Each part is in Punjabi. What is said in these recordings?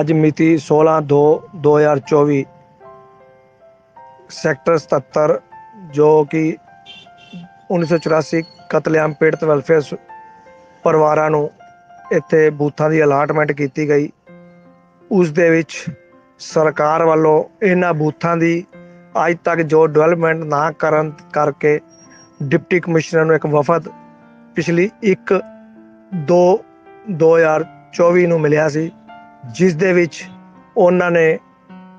ਅੱਜ ਮਿਤੀ 16/2/2024 ਸੈਕਟਰ 77 ਜੋ ਕਿ 1984 ਕਤਲੇਆਮ ਪੀੜਤ ਵੈਲਫੇਅਰ ਸ- ਪਰਿਵਾਰਾਂ ਨੂੰ ਇੱਥੇ ਬੂਥਾਂ ਦੀ ਅਲਾਟਮੈਂਟ ਕੀਤੀ ਗਈ। ਉਸ ਦੇ ਵਿੱਚ ਸਰਕਾਰ ਵੱਲੋਂ ਇਹਨਾਂ ਬੂਥਾਂ ਦੀ ਅੱਜ ਤੱਕ ਜੋ ਡਿਵੈਲਪਮੈਂਟ ਨਾ ਕਰਨ ਕਰਕੇ ਡਿਪਟੀ ਕਮਿਸ਼ਨਰ ਨੂੰ ਇੱਕ ਵਫਦ ਪਿਛਲੀ 1 2 2024 ਨੂੰ ਮਿਲਿਆ ਸੀ। ਜਿਸ ਦੇ ਵਿੱਚ ਉਹਨਾਂ ਨੇ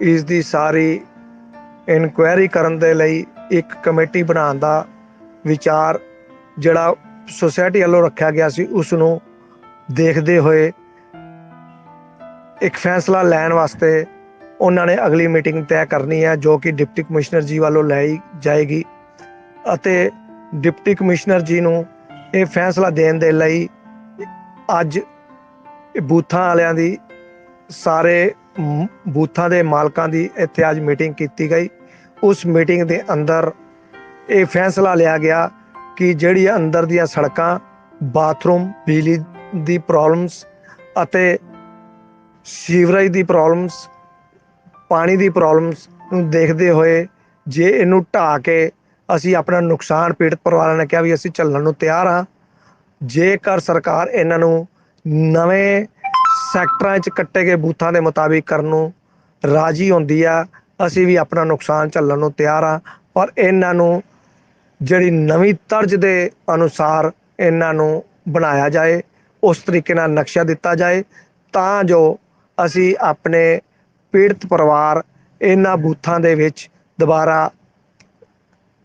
ਇਸ ਦੀ ਸਾਰੀ ਇਨਕੁਆਇਰੀ ਕਰਨ ਦੇ ਲਈ ਇੱਕ ਕਮੇਟੀ ਬਣਾਉਣ ਦਾ ਵਿਚਾਰ ਜਿਹੜਾ ਸੁਸਾਇਟੀ ਵੱਲੋਂ ਰੱਖਿਆ ਗਿਆ ਸੀ, ਉਸ ਨੂੰ ਦੇਖਦੇ ਹੋਏ ਇੱਕ ਫੈਸਲਾ ਲੈਣ ਵਾਸਤੇ ਉਹਨਾਂ ਨੇ ਅਗਲੀ ਮੀਟਿੰਗ ਤੈਅ ਕਰਨੀ ਹੈ, ਜੋ ਕਿ ਡਿਪਟੀ ਕਮਿਸ਼ਨਰ ਜੀ ਵੱਲੋਂ ਲਈ ਜਾਏਗੀ ਅਤੇ ਡਿਪਟੀ ਕਮਿਸ਼ਨਰ ਜੀ ਨੂੰ ਇਹ ਫੈਸਲਾ ਦੇਣ ਦੇ ਲਈ ਅੱਜ ਬੂਥਾਂ ਵਾਲਿਆਂ ਦੀ ਸਾਰੇ ਬੂਥਾਂ ਦੇ ਮਾਲਕਾਂ ਦੀ ਇੱਥੇ ਅੱਜ ਮੀਟਿੰਗ ਕੀਤੀ ਗਈ। ਉਸ ਮੀਟਿੰਗ ਦੇ ਅੰਦਰ ਇਹ ਫੈਸਲਾ ਲਿਆ ਗਿਆ ਕਿ ਜਿਹੜੀ ਅੰਦਰ ਦੀਆਂ ਸੜਕਾਂ, ਬਾਥਰੂਮ, ਬਿਜਲੀ ਦੀ ਪ੍ਰੋਬਲਮਸ ਅਤੇ ਸੀਵਰੇਜ ਦੀ ਪ੍ਰੋਬਲਮਸ, ਪਾਣੀ ਦੀ ਪ੍ਰੋਬਲਮਸ ਨੂੰ ਦੇਖਦੇ ਹੋਏ ਜੇ ਇਹਨੂੰ ਢਾਹ ਕੇ ਅਸੀਂ ਆਪਣਾ ਨੁਕਸਾਨ ਪੀੜਤ ਪਰਿਵਾਰਾਂ ਨੇ ਕਿਹਾ ਵੀ ਅਸੀਂ ਚੱਲਣ ਨੂੰ ਤਿਆਰ ਹਾਂ, ਜੇਕਰ ਸਰਕਾਰ ਇਹਨਾਂ ਨੂੰ ਨਵੇਂ ਸੈਕਟਰਾਂ 'ਚ ਕੱਟੇ ਗਏ ਬੂਥਾਂ ਦੇ ਮੁਤਾਬਿਕ ਕਰਨ ਨੂੰ ਰਾਜੀ ਹੁੰਦੀ ਆ। ਅਸੀਂ ਵੀ ਆਪਣਾ ਨੁਕਸਾਨ ਝੱਲਣ ਨੂੰ ਤਿਆਰ ਆ ਪਰ ਇਹਨਾਂ ਨੂੰ ਜਿਹੜੀ ਨਵੀਂ ਤਰਜ਼ ਦੇ ਅਨੁਸਾਰ ਇਹਨਾਂ ਨੂੰ ਬਣਾਇਆ ਜਾਏ, ਉਸ ਤਰੀਕੇ ਨਾਲ ਨਕਸ਼ਾ ਦਿੱਤਾ ਜਾਏ ਤਾਂ ਜੋ ਅਸੀਂ ਆਪਣੇ ਪੀੜਤ ਪਰਿਵਾਰ ਇਹਨਾਂ ਬੂਥਾਂ ਦੇ ਵਿੱਚ ਦੁਬਾਰਾ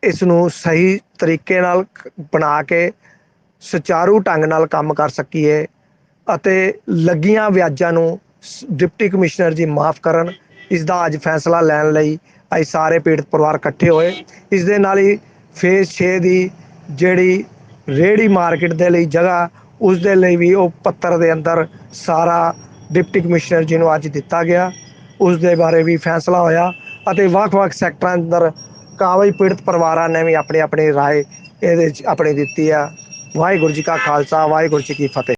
ਇਸ ਨੂੰ ਸਹੀ ਤਰੀਕੇ ਨਾਲ ਬਣਾ ਕੇ ਸੁਚਾਰੂ ਢੰਗ ਨਾਲ ਕੰਮ ਕਰ ਸਕੀਏ। ਅਤੇ ਲੱਗੀਆਂ ਵਿਆਜਾਂ ਨੂੰ ਡਿਪਟੀ ਕਮਿਸ਼ਨਰ ਜੀ ਮਾਫ ਕਰਨ, ਇਸ ਦਾ ਅੱਜ ਫੈਸਲਾ ਲੈਣ ਲਈ ਅਸੀਂ ਸਾਰੇ ਪੀੜਤ ਪਰਿਵਾਰ ਇਕੱਠੇ ਹੋਏ। ਇਸ ਦੇ ਨਾਲ ਹੀ ਫੇਸ 6 ਦੀ ਜਿਹੜੀ ਰੇੜੀ ਮਾਰਕੀਟ ਦੇ ਲਈ ਜਗ੍ਹਾ, ਉਸ ਦੇ ਲਈ ਵੀ ਉਹ ਪੱਤਰ ਦੇ ਅੰਦਰ ਸਾਰਾ ਡਿਪਟੀ ਕਮਿਸ਼ਨਰ ਜੀ ਨੂੰ ਅੱਜ ਦਿੱਤਾ ਗਿਆ। ਉਸ ਦੇ ਬਾਰੇ ਵੀ ਫੈਸਲਾ ਹੋਇਆ ਅਤੇ ਵੱਖ-ਵੱਖ ਸੈਕਟਰਾਂ ਅੰਦਰ ਕਾਵਈ ਪੀੜਤ ਪਰਿਵਾਰਾਂ ਨੇ ਵੀ ਆਪਣੇ ਆਪਣੇ ਰਾਏ ਇਹਦੇ ਵਿੱਚ ਆਪਣੀ ਦਿੱਤੀ ਆ। ਵਾਹਿਗੁਰੂ ਜੀ ਕਾ ਖਾਲਸਾ, ਵਾਹਿਗੁਰੂ ਜੀ ਕੀ ਫਤਿਹ।